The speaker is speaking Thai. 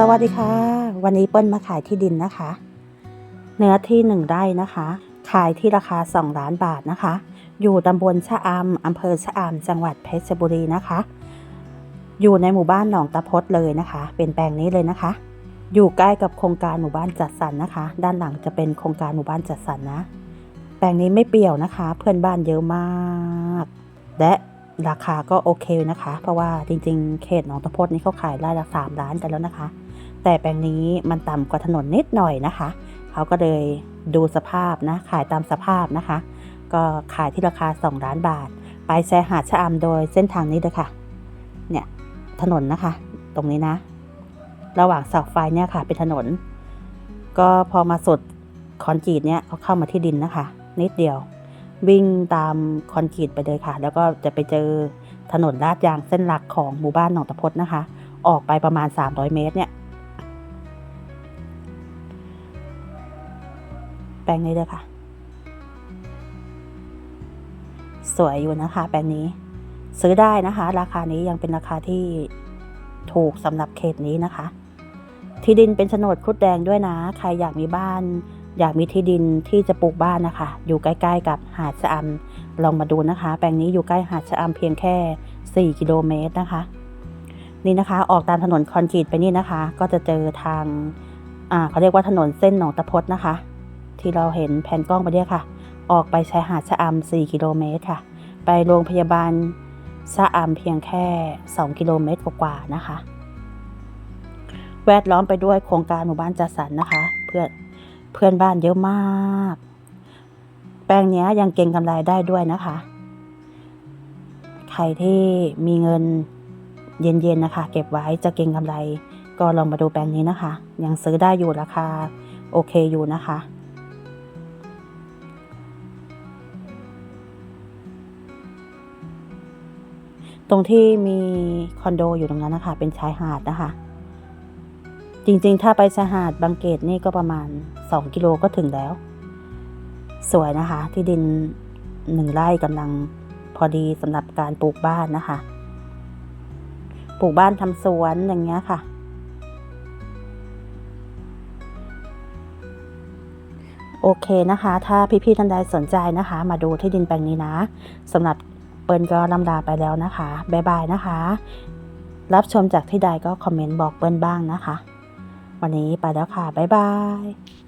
สวัสดีค่ะ วันนี้เปิ้ลมาขายที่ดินนะคะ เนื้อที่หนึ่งไร่นะคะ ขายที่ราคา 2 ล้านบาทนะคะ อยู่ตำบลชะอำอำเภอชะอำจังหวัดเพชรบุรีนะคะ อยู่ในหมู่บ้านหนองตะพดเลยนะคะ เป็นแปลงนี้เลยนะคะ อยู่ใกล้กับโครงการหมู่บ้านจัดสรรนะคะ ด้านหลังจะเป็นโครงการหมู่บ้านจัดสรรนะ แปลงนี้ไม่เปี่ยวนะคะ เพื่อนบ้านเยอะมาก และ ราคาก็โอเคนะคะ เพราะว่าจริงๆ เขตหนองตะพดนี่เขาขายไร่ละสามล้านกันแล้วนะคะ แต่แปลงนี้มันต่ำกว่าถนนนิดหน่อยนะคะ เขาก็เลยดูสภาพนะ ขายตามสภาพนะคะ ก็ขายที่ราคา 2 ล้านบาท ไปแซหาดชะอำโดยเส้นทางนี้เลยค่ะ เนี่ยถนนนะคะ ตรงนี้นะ ระหว่างเสาไฟเนี่ยค่ะ เป็นถนน ก็พอมาสุดคอนกรีตเนี่ยเขาเข้ามาที่ดินนะคะ นิดเดียว วิ่งตามคอนกรีตไปเลยค่ะ แล้วก็จะไปเจอถนนลาดยางเส้นหลักของหมู่บ้านหนองตะพดนะคะ ออกไปประมาณ 300 เมตรเนี่ย แปลงนี้เลยค่ะ สวยอยู่นะคะ แปลงนี้ ซื้อได้นะคะ ราคานี้ยังเป็นราคาที่ถูกสำหรับเขตนี้นะคะ ที่ดินเป็นโฉนดคุดแดงด้วยนะ ใครอยากมีบ้าน อยากมีที่ดินที่จะปลูกบ้านนะคะ อยู่ใกล้ๆกับหาดชะอำลองมาดูนะคะ แปลงนี้อยู่ใกล้หาดชะอำเพียงแค่ 4 กิโลเมตรนะคะ นี่นะคะออกตามถนนคอนกรีตไปนี่นะคะ ก็จะเจอทางอ่าเขาเรียกว่าถนนเส้นหนองตะพดนะคะ ที่เราเห็นแผนกล้องไปเนี่ยค่ะ ออกไปชายหาดชะอำ4กิโลเมตรค่ะ ไปโรงพยาบาลชะอำเพียงแค่ 2 กิโลเมตรกว่าๆนะคะ แวดล้อมไปด้วยโครงการหมู่บ้านจัดสรรนะคะ เพื่อน พื่อนบ้านเยอะมาก แปลงนี้ยังเก่งกำไรได้ด้วยนะคะ ใครที่มีเงินเย็นๆนะคะ เก็บไว้จะเก่งกำไร ก็ลองมาดูแปลงนี้นะคะ ยังซื้อได้อยู่ราคาโอเคอยู่นะคะตรงที่มีคอนโดอยู่ตรงนั้นนะคะ เป็นชายหาดนะคะ จริงๆ ถ้าไปชาหาดบางเกตนี่ก็ประมาณ 2 กิโลก็ถึงแล้ว สวยนะคะ ที่ดินหนึ่งไร่กำลังพอดีสำหรับการปลูกบ้านนะคะ ปลูกบ้านทำสวนอย่างเงี้ยค่ะ โอเคนะคะ ถ้าพี่ๆท่านใดสนใจนะคะ มาดูที่ดินแปลงนี้นะสำหรับเปิ้ลก็ลำลาไปแล้วนะคะ บ๊ายบายนะคะ รับชมจากที่ใดก็คอมเมนต์บอกเปิ้ลบ้างนะคะ วันนี้ไปแล้วค่ะ บ๊ายบาย